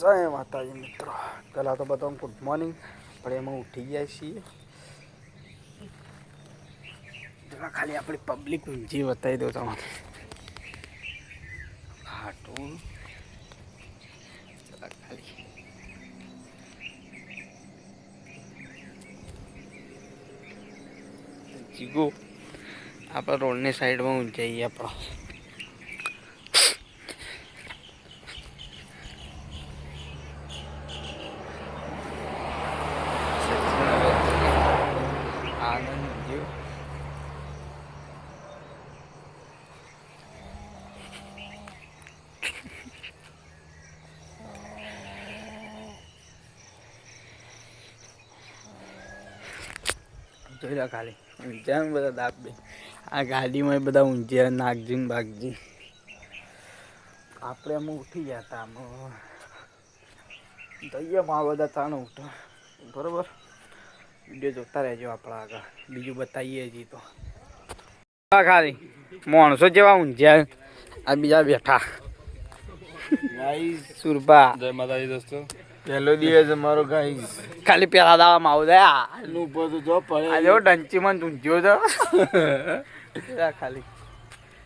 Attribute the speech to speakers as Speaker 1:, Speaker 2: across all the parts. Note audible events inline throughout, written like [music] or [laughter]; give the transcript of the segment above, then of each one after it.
Speaker 1: જય માતાજી મિત્રો. પહેલાં તો બધા ગુડ મોર્નિંગ આપણે એમાં ઉઠી ગયા છીએ. જરા ખાલી આપણી પબ્લિક ઊંઝી બતાવી દઉં તમારે હાટું ખાલી. જીગો, આપણે રોડની સાઈડમાં ઊંઝાઈએ આપણો આનંદ જેવો જોઈ લો ખાલી. ઊંચા બધા દાબ બે આ ગાડીમાં બધા ઊંઝિયા નાગજી બાગજી આપણે એમાં ઉઠી ગયા હતા જઈએ માં બધા તાણ ઉઠો. બરોબર? વીડિયો જોતા રહેજો આપણા આગળ. બીજું બતાવીએ હજી તો. ખાલી. માણસો જેવા ઊંઝ્યા આ બીજા બેઠા. સુરભા.
Speaker 2: જય માતાજી દોસ્તો.
Speaker 1: પહેલો દિવસ અમારો ગાઈસ ખાલી પેલા દાવામાં આવું દયા
Speaker 2: ઉપર તો જો
Speaker 1: આ જો ડંચી માં ઊંઝ્યો તો. ખાલી.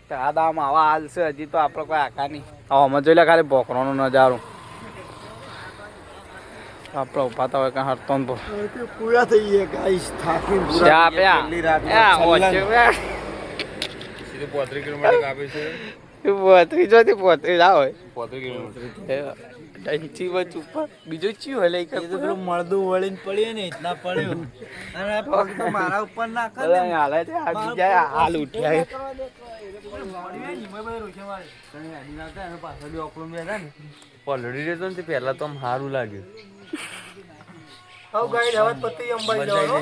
Speaker 1: પેલા દાવામાં આવા હાલ છે હજી તો આપણે કોઈ આકા નહીં. આમાં જોઈ લે ખાલી ભોકરોનો નજારો. આપણે ઊભા તો હોય કાંઈ હરતો ને
Speaker 2: પૂરા થઈ ગયા ગાઈસ. થાકી
Speaker 1: પૂરા આ ઓછે
Speaker 2: સીધું પોત્રી કિલોમીટર કાપે છે.
Speaker 1: પોતરી જોતી પોતરી ના હોય ડંચી બચ ઉપર બીજું ચિયું હલે
Speaker 3: પેલું મળદું વળીને પડ્યો ને એટલા પડ્યો અને પગ તો મારા ઉપર ના કરે
Speaker 1: હાલે છે આ બીજા હાલ ઉઠ્યા
Speaker 2: રહેતો ને પહેલા તો આમ સારું લાગ્યું
Speaker 3: હવે ગાઈડ હવે પતિ અંબાઈ જવાનો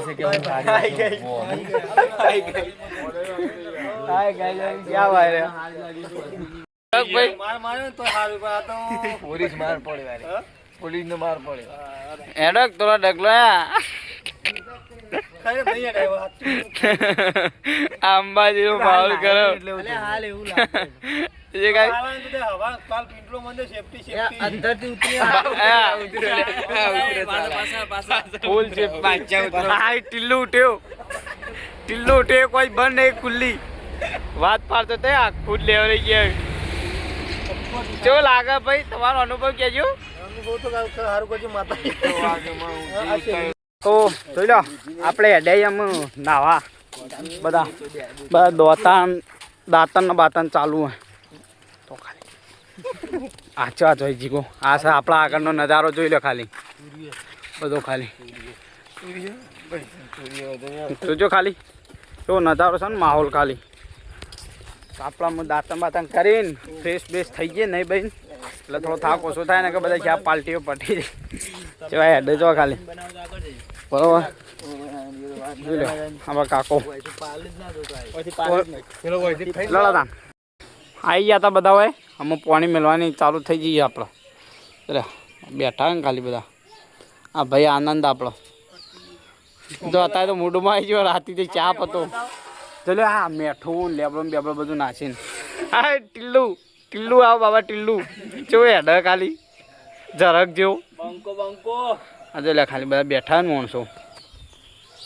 Speaker 1: હાય ગાય ક્યાં વાયરે ભાઈ.
Speaker 3: માર માર્યો તો સારું આ તો
Speaker 2: પોલીસ માર પડે વારે પોલીસ ને માર પડે.
Speaker 1: એડક થોડા ડગલો
Speaker 3: ખરે નહીં અડાયો હાથ.
Speaker 1: અંબાજી નું માહોલ કરો.
Speaker 3: હાલ એવું લાગે.
Speaker 1: ટિલ્લુ ઉઠ્યો. ટિલ્લુ ઉઠ્યો કોઈ બંધ નહીં ખુલ્લી. વાત પાડતો તે આ ખુદ લેવરી ગયા. કેવો લાગે ભાઈ? તમારો અનુભવ કહેજો.
Speaker 3: અનુભવ તો સારું કરજો માતા
Speaker 1: તો જોઈ લો આપણે હેડે એમ નાવા. બધા બધા દોતાન દાંતન ને બાતન ચાલુ હોય. તો ખાલી. આચો આ જોઈ જીગો. આ છે આપણા આગળનો નજારો જોઈ લો ખાલી. બધો ખાલી. જોજો ખાલી. તો નજારો છે ને માહોલ ખાલી. આપણામાં દાંતણ બાતન કરીને ફ્રેશ બેશ થઈ ગયે નહીં ભાઈ એટલે થોડો થાક ઓછો થાય ને કે બધા ક્યાં પાલટીઓ પટી જાય જેવા હેડે જો ખાલી. બરોબર? લો કાકો. આવી ગયા હતા બધા હોય આમાં પાણી મેળવાની ચાલુ થઈ જઈએ આપણે બેઠા ને ખાલી બધા. આ ભાઈ આનંદ આપણો જો અત્યારે તો મૂડમાં આવી ગયો રાતે ચા પતો. ચલો હા મેઠું લેબડો ને બેબડો બધું નાખીને. હા ટીલ્લું ટીલ્લું આવો બાબા ટીલ્લું. જો હેડ ખાલી. જરાક જેવું.
Speaker 3: બંકો બંકો.
Speaker 1: આજે લે ખાલી બધા બેઠા ને માણસો.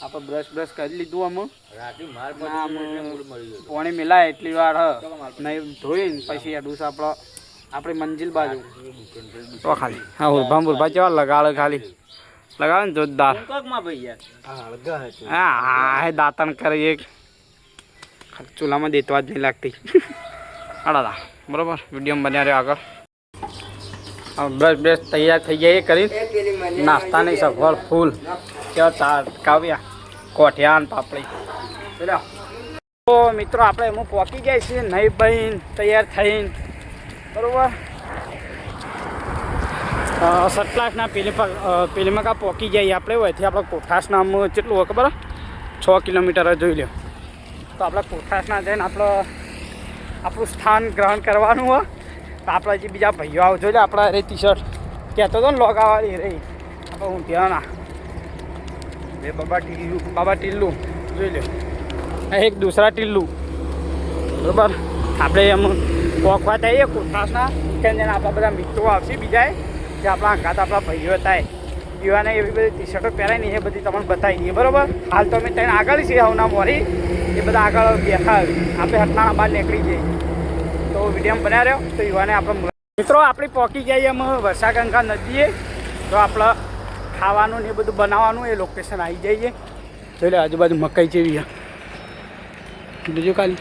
Speaker 1: આપણે બ્રશ બ્રશ કરી લીધું આમાં. પાણી મિલાય એટલી વાર નહીં ધોઈને પછી અડુસ આપણો આપણી મંજિલ બાજુ. તો ખાલી. હા ઉર્ભા ઉર્ભા કેવા લગાડે ખાલી. લગાડે ને જોરદાર. હા હા હે દાંતણ કરે એક. ચૂલામાં દેતવા જ નહીં લાગતી. અડાદા બરાબર? વીડિયો બન્યા રહ્યો આગળ. બ્રશ બ્રશ તૈયાર થઈ એ કરી. નાસ્તાની સફળ ફૂલ. કેવા કાવ્યા. કોઠિયા ને પાપડી. તો મિત્રો, આપણે એમાં પહોંચી ગયા છીએ. નહીં બહીન તૈયાર થઈને. બરાબર? સટલાસના પેલી પેલીમાં કા પહોંચી જઈએ આપણે હોયથી આપણે કોઠાસના આમ કેટલું હોય ખબર? છ કિલોમીટર જોઈ લો તો આપણે કોઠાસના જઈને આપણે આપણું સ્થાન ગ્રહણ કરવાનું હોય. તો આપણે જે બીજા ભાઈઓ આવજો જોઈ આપણા રે ટી શર્ટ કહેતો હતો ને લોગાવાળી રે આપણે હું ત્યાં
Speaker 2: બે બાબા ટીલ્લુ.
Speaker 1: બાબા ટીલ્લુ. જોઈ લે. એક દૂસરા ટીલ્લુ. બરાબર? આપણે એમ પોખવા થઈએ કોઠાસના. કે જેને આપણા બધા મિત્રો આવશે બીજાએ જે આપણા આઘાત આપણા ભાઈઓ હતા યુવાને એવી બધી ટી શર્ટો પહેરાય નહીં એ બધી તમને બતાવી દઈએ, બરોબર? હાલ તો અમે ત્યાં આગળ છીએ હવના મોરી એ બધા આગળ બેઠા આપણે હટલાના બહાર નીકળી જઈએ તો વીડિયો બનાવી રહ્યો તો યુવાને આપણે મિત્રો, આપણી પહોંચી જઈએ અમે વર્ષાગંગા નદીએ. તો આપણે ખાવાનું ને એ બધું બનાવવાનું, એ લોકેશન આવી જઈએ. જોઈ લે, આજુબાજુ મકાઈ જેવી બીજું ખાલી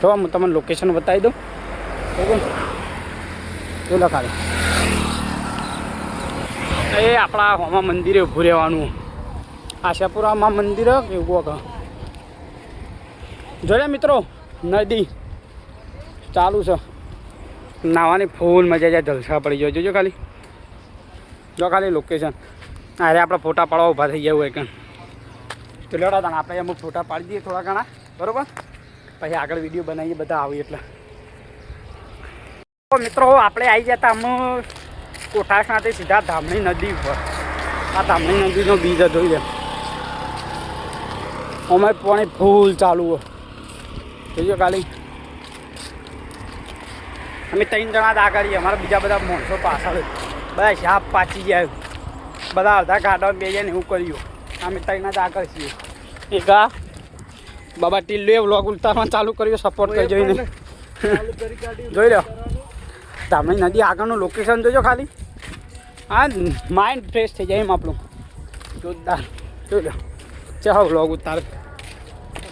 Speaker 1: તો હું તમને લોકેશન બતાવી દઉં. બરાબર જોઈ ખાલી. એ આપણા હોમા મંદિરે ઊભું રહેવાનું. આશાપુરામાં મંદિર એવું કહો જોડે મિત્રો, નદી ચાલુ છે. નાવાની ફૂલ મજા જાય, જલસા પડી જાય. જોજો ખાલી. જો ખાલી લોકેશન અરે આપણે ફોટા પાડવા ઊભા થઈ ગયા હોય કંઈ તો તાણ આપણે અમુક ફોટા પાડી દઈએ થોડા ઘણા. બરાબર? પછી આગળ વીડિયો બનાવીએ બધા આવીએ એટલે. મિત્રો, આપણે આવી ગયા હતા અમે કોઠાસમાંથી સીધા ધામણી નદી ઉપર. આ ધામણી નદીનો બીજ હતો જોઈ લે અમે પાણી ફૂલ ચાલુ હોય. જોજો ખાલી. અમે ત્રણ જણા જ આગળ અમારા બીજા બધા માણસો પાછળ. બધા સાપ પાછી ગયા. બધા અડધા ગાડા બે જાય ને એવું કર્યું. અમે ત્રણ જ આગળ છીએ. એક આ બાબા ટીલ્લુએ વ્લોગ ઉતારવાનું ચાલુ કર્યો સપોર્ટ કરી જોઈને જોઈ લો. ધામણી નદી આગળનું લોકેશન જોજો ખાલી. હા માઇન્ડ ફ્રેશ થઈ જાય એમ આપણું. જોરદાર. જોજો ચાલો વ્લોગ ઉતાર.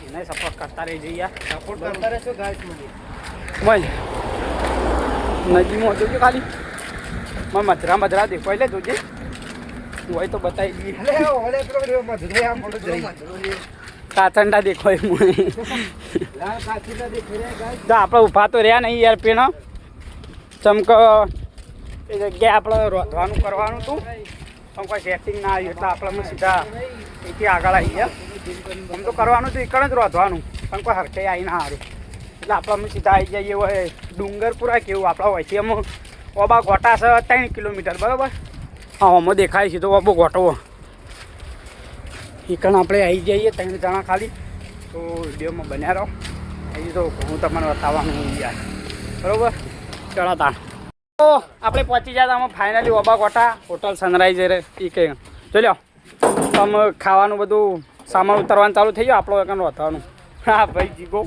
Speaker 1: એને સપોર્ટ કરતા રહી જઈએ. સપોર્ટ કરતા રહેશો ગાઈસ મને. નજીમાં જોજો ખાલી. માં મધરા મધરા દેખાય લે જોજે. હોય તો બતાવી દઈએ. કાચંડા દેખાય મને. આપણે ઊભા તો રહ્યા નહીં યાર પેણો. ચમક એ જગ્યાએ આપણે રોધવાનું કરવાનું હતું. પણ કોઈ સેટિંગ ના આવ્યું એટલે આપણે સીધા અહીંથી આગળ આવી ગયા આમ તો કરવાનું હતું એકણ જ રોધવાનું. પણ કોઈ હરખે આવી ના સારું એટલે આપણે અમે સીધા આવી જઈએ હોય, ડુંગરપુરા કેવું આપણા હોય એમ ઓબા ગોટા છે, ત્રણ કિલોમીટર, બરાબર? હા અમે દેખાય છે તો ઓબો ગોટો. એકણ આપણે આવી જઈએ ત્રણ જણા ખાલી. તો વિડીયોમાં બન્યા રહો. અહીં તો હું તમને બતાવવાનું યાર. બરાબર? ચડાતા આપણે પહોંચી જતા અમે ફાઇનલી ઓબા હોટલ સનરાઈઝર એ કંઈ. જોઈ લો તો અમે ખાવાનું બધું સામાન ઉતારવાનું ચાલુ થઈ ગયું આપણો એકન વધવાનું હા ભાઈ જીગો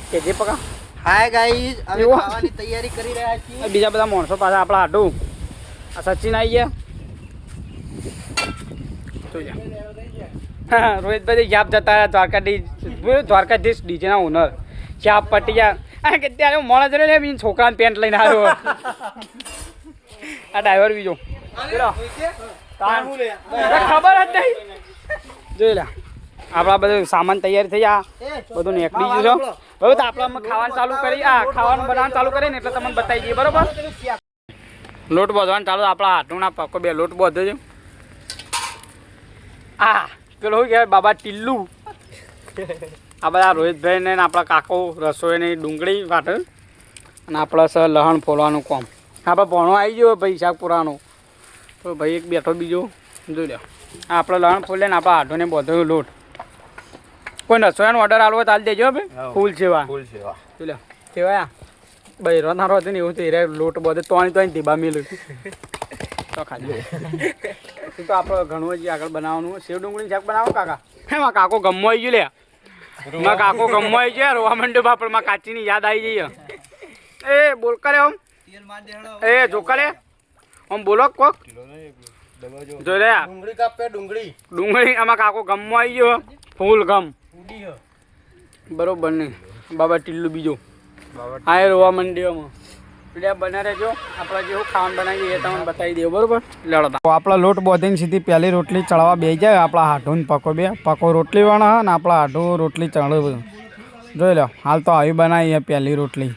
Speaker 1: ઓકે જે પકા.
Speaker 3: હાય ગાઈઝ
Speaker 1: એવું?
Speaker 3: ખાવાની તૈયારી કરી રહ્યા છીએ.
Speaker 1: બીજા બધા માણસો પાછા આપણા હાડું આ સચિન આવી ગયા. હા રોહિતભાઈ જાપ જતા રહ્યા દ્વારકાધીશ દ્વારકાધીશ ડીજેના ઓનર જાપ પટી ગયા. આ કે ત્યારે હું મોડા જરે લે છોકરાને પેન્ટ લઈને આવ્યો આ ડ્રાઈવર બીજો. ખબર જ નહીં. જોઈ લે. આપણા બધું સામાન તૈયાર થઈ ગયા. બધું નીકળી ગયું છો. હવે તો આપણે ખાવાનું ચાલુ કરી, આ ખાવાનું બનાવવાનું ચાલુ કરીને એટલે તમને બતાવી દઈએ, બરોબર? લોટ બાંધવાનું ચાલુ, આપણા હાથોના પાકો બે લોટ બાંધો છે. આ, પેલો શું કહેવાય? બાબા ટીલ્લુ. આ બધા રોહિતભાઈ ને આપણા કાકો રસોઈની ડુંગળી વાટે અને આપણા સર લહણ ફોલવાનું કોમ. આપણે ભણો આવી ગયો ભાઈ શાક પુરાનો તો ભાઈ એક બેઠો બીજો. જોઈ લો આ આપણે લહણ ફોલે ને આપણા હાથોને બધો લોટ. કોઈ રસોઈનો ઓર્ડર આલવો તો હાલ દેજો ભાઈ. ફૂલ સેવા.
Speaker 2: ફૂલ સેવા.
Speaker 1: જોઈ લો કેવાય ભાઈ નારો હતો ને એવું એ લોટ બધે તોણી તોણી ધીબા મેલું તો ખાલી [laughs] તો આપણે ઘણું જ આગળ બનાવવાનું સેવ ડુંગળી શાક બનાવો કાકા. હે કાકો ગમો આવી ગયો લે માં કાકો ગમો આવી ગયો રોવા માંડ્યો બાપડમાં કાચીની યાદ આવી જઈએ એ બોલ કરે આમ એ જો કરે. આમ બોલો કોક. જો રે
Speaker 3: ડુંગળી કાપે ડુંગળી.
Speaker 1: ડુંગળી આમાં કાકો ગમવા આવી ગયો. ફૂલ ગમ. બરોબર નહીં બાબા ટીલ્લુ બીજો. હા એ રોવા મંડીઓમાં જેવું ખાવાનું બનાવીએ એ આપણા લોટ બોધીને સીધી પહેલી રોટલી ચડવા બે જાય, આપણા હાઢું ને પકો બે. પકો રોટલી વાળા ને આપણા હાઢું રોટલી ચડે જોઈ લો હાલ તો આવી બનાવીએ પહેલી રોટલી.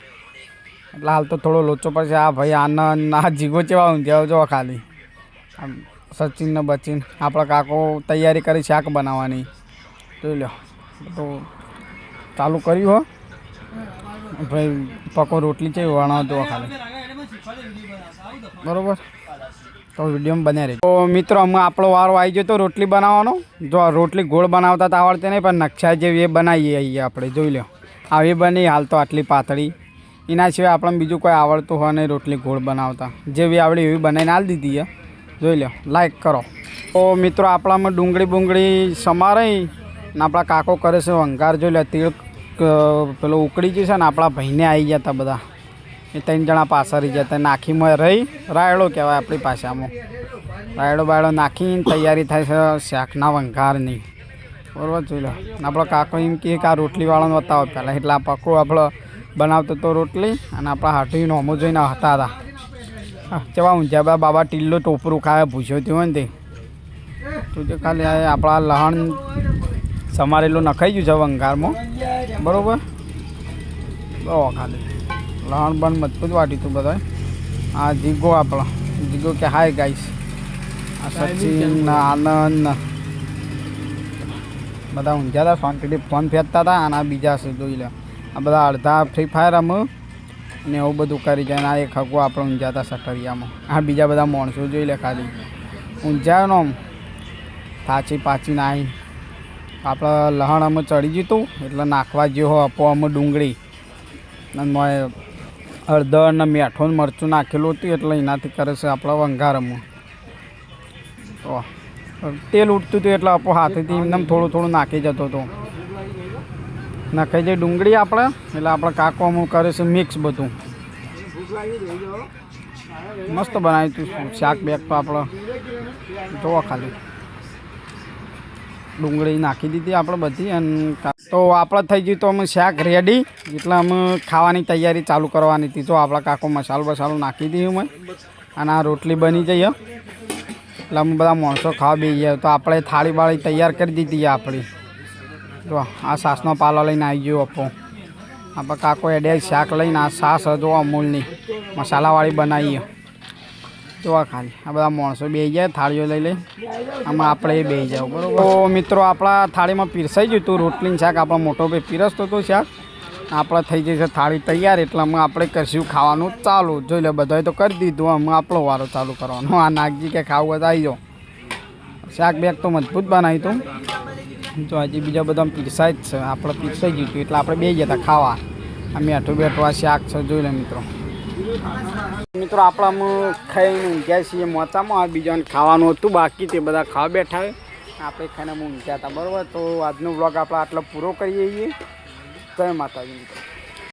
Speaker 1: એટલે હાલ તો થોડો લોચો પડશે. આ ભાઈ આનંદ આ જીગો ચેવા ઊંધ્યા જો ખાલી. આમ સચિન ને બચિન, આપણા કાકો તૈયારી કરી શાક બનાવવાની. જોઈ લો તો ચાલુ કર્યું હો. ભાઈ, પકો રોટલી છે વણાવતો ખાલી. બરોબર? તો વીડિયો બન્યા રહી તો મિત્રો અમે આપણો વારો આવી ગયો તો રોટલી બનાવવાનો. જો રોટલી ગોળ બનાવતા તો આવડતી નહીં, પણ નકશા જેવી એ બનાવીએ અહીંયા આપણે, જોઈ લો આવી બની, હાલ તો આટલી પાતળી. એના સિવાય આપણને બીજું કોઈ આવડતું હોય નહીં રોટલી ગોળ બનાવતા. જેવી આવડી એવી બનાવીને હાલ દીધી છે જોઈ લો લાઈક કરો. તો મિત્રો, આપણામાં ડુંગળી બુંગળી સમારાઈ ને આપણા કાકો કરે છે, વંગાર, જોઈ લે તીળ પેલો ઉકળી જશે ને આપણા ભાઈને આવી ગયા હતા બધા. એ ત્રણ જણા પાછળ ગયા હતા નાખીમાં રહી, રાયડો કહેવાય આપણી ભાષામાં રાયડો બાયડો નાખીને તૈયારી થાય છે શાકના વંઘારની બરોબર જોઈ લો. આપણો કાકો એમ કે આ રોટલીવાળાનો બતાવો પહેલાં. એટલે આ પકો આપણો બનાવતો તો રોટલી અને આપણા હાથી નોમો જોઈને હતા હતા કેવા ઊંઝા બાબા ટીલ્લો ટોપરું ખાવા ભૂસ્યો થયો ને તે. તું જો ખાલી આપણા લહણ સમારેલું નખાઈ ગયું છે વંગારમાં. બરોબર? બહુ ખાલી. લણ બણ મજબૂત વાટી તું બધા આ જીગો આપણો. જીગો કે હાય ગાઈસ. આ સચિન આનંદ. બધા ઊંઝા હતા શાંતિથી ફોન ફેંકતા હતા અને આ બીજા છે જોઈ લે. આ બધા અડધા ફ્રી ફાયર રમે ને એવું બધું કરી જાય ને આ એક હગો આપણે ઊંઝા હતા સટરિયામાં આ બીજા બધા માણસો જોઈ લે ખાલી. ઊંઝાનો થાચી પાછી નાઈ. આપણે લહણ અમે ચડી જતું એટલે નાખવા જેવો આપો અમે ડુંગળી. અને મેં હળદર ને મીઠું મરચું નાખેલું હતું, એટલે એનાથી કરે છે આપણા વંઘારમાં તો તેલ ઉઠતું હતું, એટલે આપો હાથેથી એમને થોડું થોડું નાખી જતો હતો. નાખાઈ જાય ડુંગળી આપણે, એટલે આપણે કાકો અમુક કરે છે મિક્સ બધું. મસ્ત બનાવ્યું હતું શાક બેક તો આપણે જોવા ખાલી. ડુંગળી નાખી દીધી આપણે બધી અને તો આપણે થઈ ગયું તો અમે શાક રેડી એટલે અમે ખાવાની તૈયારી ચાલુ કરવાની હતી. તો આપણે કાકો મસાલો બસાલો નાખી દીધું મેં અને આ રોટલી બની જઈએ એટલે અમે બધા માણસો ખાવા બી ગયા. તો આપણે થાળી બાળી તૈયાર કરી દીધી આપણી. જો આ સાસનો પાલો લઈને આવી ગયો અપો આપણે કાકો એડે શાક લઈને આ સાસ જો અમૂલની મસાલાવાળી બનાવીએ જોવા ખાલી. આ બધા માણસો બે જાય, થાળીઓ લઈ લઈ. આમાં આપણે બે જાવ, બરાબર? તો મિત્રો, આપણા થાળીમાં પીરસાઈ ગયું હતું રોટલીનું શાક. આપણો મોટો ભાઈ પીરસતો હતો શાક. આપણે થઈ જશે થાળી તૈયાર, એટલે અમે આપણે કરશું ખાવાનું ચાલુ. જોઈ લે, બધાએ તો કરી દીધું. અમે આપણો વારો ચાલુ કરવાનો. આ નાગજી કે ખાવું હોય આવી જાઓ. શાક બેગ તો મજબૂત બનાવી તું જો હજી બીજા બધા પીરસાય જ છે. આપણે પીરસાઈ ગયું હતું, એટલે આપણે બે જતા ખાવા. આ મેઠું બેઠું આ શાક છે. જોઈ લે મિત્રો. મિત્રો આપણામાં ખાઈને ઊંઘ્યા છીએ મોતામાં આ બીજાને ખાવાનું હતું, બાકી તે બધા ખાવા બેઠા હોય આપણે ખાઈને ઊંઘ્યા હતા, બરાબર? તો આજનો બ્લોગ આપણે આટલો પૂરો કરીએ છીએ. જય માતાજી, મિત્રો.